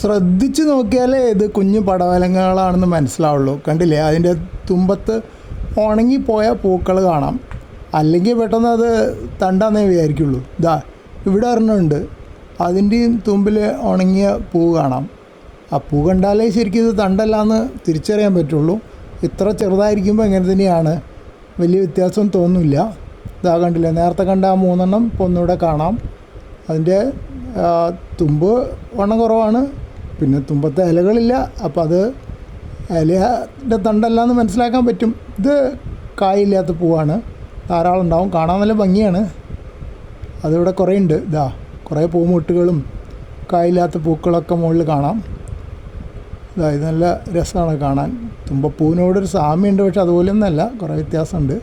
ശ്രദ്ധിച്ച് നോക്കിയാലേ ഇത് കുഞ്ഞു പടവലങ്ങകളാണെന്ന് മനസ്സിലാവുള്ളൂ. കണ്ടില്ലേ? അതിന്റെ തുമ്പത്ത് ഉണങ്ങിപ്പോയ പൂക്കൾ കാണാം. അല്ലെങ്കിൽ പെട്ടെന്ന് അത് തണ്ടാന്നേ വിചാരിക്കുള്ളൂ. ഇതാ ഇവിടെ ഒരെണ്ണമുണ്ട് അതിന്റെയും തുമ്പിൽ ഉണങ്ങിയ പൂ കാണാം. ആ പൂ കണ്ടാലേ ശരിക്കും ഇത് തണ്ടല്ലാന്ന് തിരിച്ചറിയാൻ പറ്റുള്ളൂ. ഇത്ര ചെറുതായിരിക്കുമ്പോൾ എങ്ങനെ തന്നെയാണ്. വലിയ വ്യത്യാസം തോന്നുന്നില്ല. ഇതാ കണ്ടില്ലേ? നേരത്തെ കണ്ട ആ മൂന്നെണ്ണം ഇപ്പോൾ ഒന്നുകൂടെ കാണാം. അതിന്റെ തുമ്പ് വണ്ണം കുറവാണ്. പിന്നെ തുമ്പത്തെ ഇലകളില്ല. അപ്പോൾ അത് ഇലയുടെ തണ്ടല്ലാന്ന് മനസ്സിലാക്കാൻ പറ്റും. ഇത് കായില്ലാത്ത പൂവാണ്. ധാരാളം ഉണ്ടാവും കാണാൻ നല്ല ഭംഗിയാണ്. അതിവിടെ കുറേ ഉണ്ട് ഇതാ കുറേ പൂമുട്ടുകളും കായില്ലാത്ത പൂക്കളൊക്കെ മുകളിൽ കാണാം. ഇതാ ഇത് നല്ല രസമാണ് കാണാൻ. തുമ്പപ്പൂവിനോടൊരു സാമ്യമുണ്ട് പക്ഷെ അതുപോലെയൊന്നല്ല കുറേ വ്യത്യാസമുണ്ട്.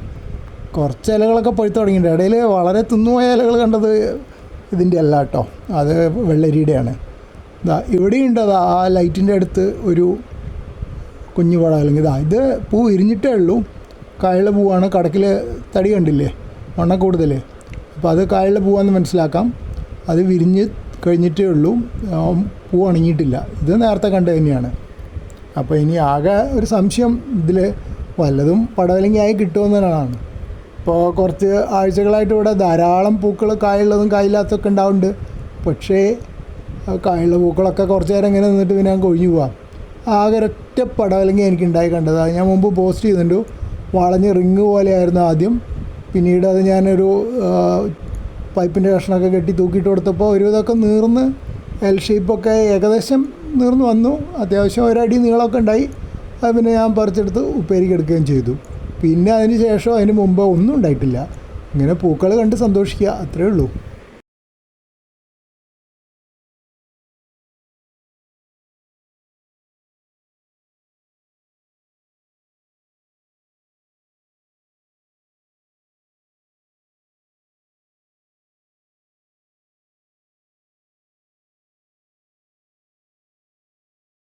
കുറച്ച് ഇലകളൊക്കെ പഴുത്ത് തുടങ്ങിയിട്ടുണ്ട്. ഇടയിൽ വളരെ തിന്നുപോയ ഇലകൾ കണ്ടത് ഇതിന്റെ അല്ല കേട്ടോ. അത് വെള്ളരിയുടെയാണ്. ഇതാ ഇവിടെയുണ്ട് അതാ ആ ലൈറ്റിന്റെ അടുത്ത് ഒരു കുഞ്ഞു പടം അല്ലെങ്കിൽ ഇതാ ഇത് പൂ വിരിഞ്ഞിട്ടേ ഉള്ളൂ. കായുള്ള പൂവാണ്. കടക്കിൽ തടി കണ്ടില്ലേ? മണ്ണ കൂടുതൽ അപ്പോൾ അത് കായുള്ള പൂവാന്ന് മനസ്സിലാക്കാം. അത് വിരിഞ്ഞ് കഴിഞ്ഞിട്ടേ ഉള്ളൂ. പൂ ഉണങ്ങിയിട്ടില്ല. ഇത് നേരത്തെ കണ്ടത് തന്നെയാണ്. അപ്പോൾ ഇനി ആകെ ഒരു സംശയം ഇതിൽ വല്ലതും പടവലങ്ങിയായി കിട്ടുമെന്നതാണ് ഇപ്പോൾ കുറച്ച് ആഴ്ചകളായിട്ട് ഇവിടെ ധാരാളം പൂക്കൾ കായുള്ളതും കായില്ലാത്തതൊക്കെ ഉണ്ടാവുന്നുണ്ട്. പക്ഷേ കായുള്ള പൂക്കളൊക്കെ കുറച്ച് നേരം ഇങ്ങനെ നിന്നിട്ട് പിന്നെ ഞാൻ കൊഴിഞ്ഞു പോവാം. ആകെ ഒരൊറ്റ പടവലങ്ങി എനിക്ക് ഉണ്ടായി കണ്ടത്. ഞാൻ മുമ്പ് പോസ്റ്റ് ചെയ്തിട്ടുണ്ട്. വളഞ്ഞ് റിങ് പോലെയായിരുന്നു ആദ്യം. പിന്നീട് അത് ഞാനൊരു പൈപ്പിന്റെ കഷ്ണമൊക്കെ കെട്ടി തൂക്കിയിട്ട് കൊടുത്തപ്പോൾ ഒരു ഇതൊക്കെ നീർന്ന് എൽ ഷേപ്പൊക്കെ ഏകദേശം നീർന്ന് വന്നു. അത്യാവശ്യം ഒരടി നീളമൊക്കെ ഉണ്ടായി. അത് പിന്നെ ഞാൻ പറിച്ചെടുത്ത് ഉപ്പേരിക്ക് എടുക്കുകയും ചെയ്തു. പിന്നെ അതിന് ശേഷം അതിന് മുമ്പ് ഒന്നും ഉണ്ടായിട്ടില്ല. ഇങ്ങനെ പൂക്കൾ കണ്ട് സന്തോഷിക്കുക അത്രയേ ഉള്ളൂ.